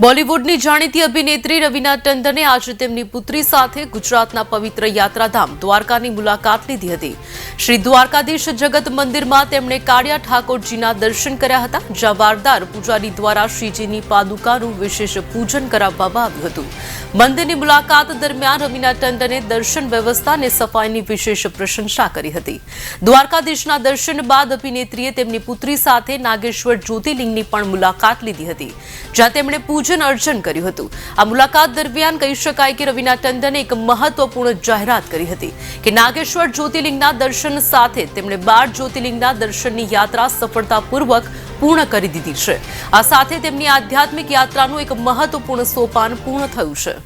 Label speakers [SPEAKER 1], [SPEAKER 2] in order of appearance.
[SPEAKER 1] બોલિવૂડની જાણીતી અભિનેત્રી રવિના ટંડને આજે તેમની પુત્રી સાથે ગુજરાતના પવિત્ર યાત્રાધામ દ્વારકાની મુલાકાત લીધી હતી. શ્રી દ્વારકાધીશ જગત મંદિરમાં તેમણે કાળિયા ઠાકોરજીના દર્શન કર્યા હતા, જ્યાં વારદાર પૂજારી દ્વારા શ્રીજીની પાદુકાનું વિશેષ પૂજન કરાવવામાં આવ્યું હતું. મંદિરની મુલાકાત દરમિયાન રવિના ટંડને દર્શન વ્યવસ્થા અને સફાઈની વિશેષ પ્રશંસા કરી હતી. દ્વારકાધીશના દર્શન બાદ અભિનેત્રીએ તેમની પુત્રી સાથે નાગેશ્વર જ્યોતિર્લિંગની પણ મુલાકાત લીધી હતી, જ્યાં તેમણે પૂજન અર્ચન કર્યું હતું. આ મુલાકાત દરમિયાન કહી શકાય કે રવિના ટંડને એક મહત્વપૂર્ણ જાહેરાત કરી હતી કે નાગેશ્વર જ્યોતિર્લિંગના દર્શન સાથે તેમણે બાર જ્યોતિર્લિંગના દર્શનની યાત્રા સફળતાપૂર્વક પૂર્ણ કરી દીધી છે. આ સાથે તેમની આધ્યાત્મિક યાત્રાનું એક મહત્વપૂર્ણ સોપાન પૂર્ણ થયું છે.